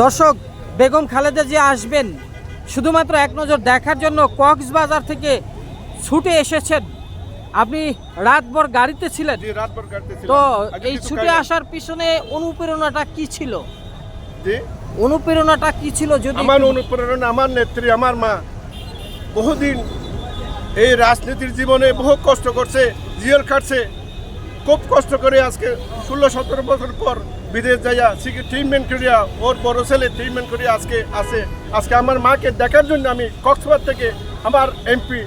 দর্শক বেগম খালেদা জিয়া আসবেন। শুধুমাত্র এক নজর দেখার জন্য কক্সবাজার থেকে ছুটে এসেছেন। আপনি রাতভর গাড়িতে ছিলেন। তো এই ছুটে আসার পিছনে অনুপ্রেরণাটা কি ছিল? অনুপ্রেরণাটা কি ছিল যদি আমার অনুপ্রেরণা আমার নেত্রী আমার মা বহুদিন এই রাজনীতির জীবনে বহু কষ্ট করছে জিয়েল কাটছে খুব কষ্ট করে আজকে ষোলো সতেরো বছর পর বিদেশ যাইয়া ট্রিটমেন্ট করিয়া ওর বড় ছেলে ট্রিটমেন্ট করিয়া আজকে আছে। আজকে আমার মাকে দেখার জন্য আমি কক্সবাজার থেকে আমার এমপি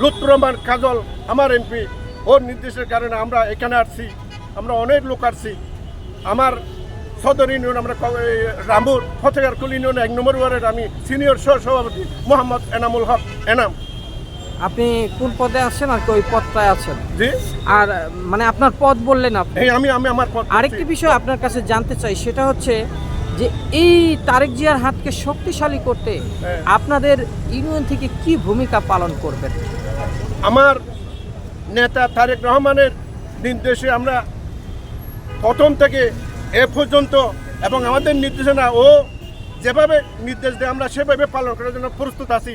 লুৎফুর রহমান কাজল, আমার এমপি ওর নির্দেশের কারণে আমরা এখানে আসছি। আমরা অনেক লোক আসছি। আমার সদর ইউনিয়ন, আমরা রামপুর ফতেগারকুল ইউনিয়ন এক নম্বর ওয়ার্ডের আমি সিনিয়র সহ সভাপতি মোহাম্মদ এনামুল হক। এনাম আপনি কোন পদে আছেন আর কি ওই পদটায় আছেন? জি। আর মানে আপনার পদ বললেন আপনি। এই আমি আমি আমার পদ আরেকটি বিষয় আপনার কাছে জানতে চাই সেটা হচ্ছে যে এই তারেক জিয়ার হাতকে শক্তিশালী করতে হ্যাঁ। আপনাদের ইউনিয়ন থেকে কি ভূমিকা পালন করবেন? আমার নেতা তারেক রহমানের নির্দেশে আমরা প্রথম থেকে এ পর্যন্ত এবং আমাদের নির্দেশনা ও যেভাবে নির্দেশ দেয় আমরা সেভাবে পালন করার জন্য প্রস্তুত আছি।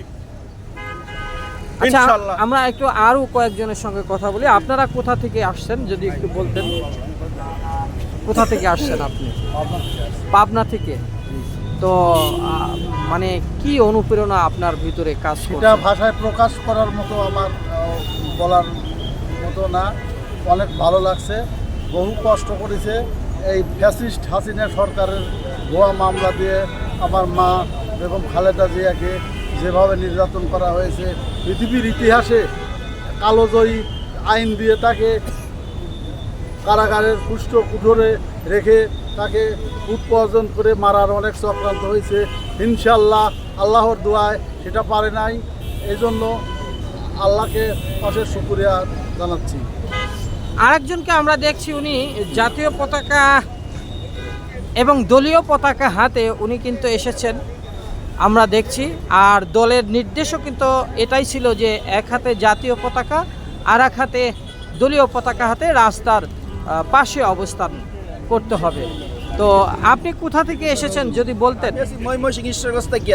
আচ্ছা আমরা একটু আরও কয়েকজনের সঙ্গে কথা বলি। আপনারা কোথা থেকে আসছেন যদি একটু বলতেন? কোথা থেকে আসছেন আপনি? পাবনা থেকে। তো মানে কি অনুপ্রেরণা আপনার ভিতরে কাজ সেটা ভাষায় প্রকাশ করার মতো আমার বলার মতো না। অনেক ভালো লাগছে। বহু কষ্ট করেছে। এই ফ্যাসিস্ট হাসিনা সরকারের ভুয়া মামলা দিয়ে আমার মা বেগম খালেদা জিয়াকে যেভাবে নির্যাতন করা হয়েছে, পৃথিবীর ইতিহাসে কালোজয়ী আইন দিয়ে তাকে কারাগারের পুষ্ট কুঠোরে রেখে তাকে উৎপাদন করে মারার অনেক চক্রান্ত হয়েছে। ইনশাল্লাহ আল্লাহর দোয়ায় সেটা পারে নাই। এই জন্য আল্লাহকে অশেষ শুক্রিয়া জানাচ্ছি। আরেকজনকে আমরা দেখছি, উনি জাতীয় পতাকা এবং দলীয় পতাকা হাতে উনি কিন্তু এসেছেন। আমরা দেখছি। আর দলের নির্দেশও কিন্তু এটাই ছিল যে এক হাতে জাতীয় পতাকা আর এক হাতে দলীয় পতাকা হাতে রাস্তার পাশে অবস্থান করতে হবে। তো আপনি কোথা থেকে এসেছেন যদি বলতেন? ময়মনসিং ঈশ্বরগঞ্জ থেকে।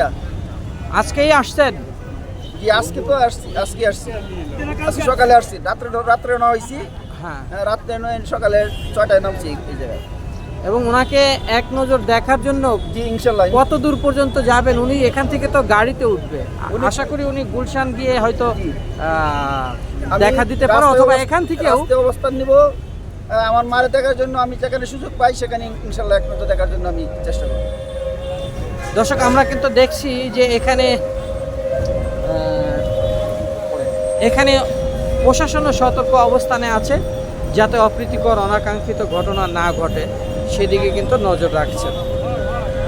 আজকেই আসছেন? আজকে তো আসছি আজকে আসছি। আজকে সকালে আসছি। রাত্রে রাত্রে না হয়েছি হ্যাঁ রাত্রে নয় সকালে ছয়টায় নামছি এই জায়গায়। এবং ওনাকে এক নজর দেখার জন্য কত দূর পর্যন্ত যাবেন? উনি এখান থেকে তো গাড়িতে উঠবে। আশা করি উনি গুলশান গিয়ে হয়তো দেখা দিতে পারো অথবা এখান থেকেও। রাস্তায় অবস্থান নিব। আমার মারে দেখার জন্য আমি যেখানে সুযোগ পাই সেখানে ইনশাল্লাহ এক নজর দেখার জন্য আমি চেষ্টা করব। দর্শক আমরা কিন্তু দেখছি যে এখানে এখানে প্রশাসনও সতর্ক অবস্থানে আছে যাতে অপ্রীতিকর অনাকাঙ্ক্ষিত ঘটনা না ঘটে। সেদিকে কিন্তু নজর রাখছেন।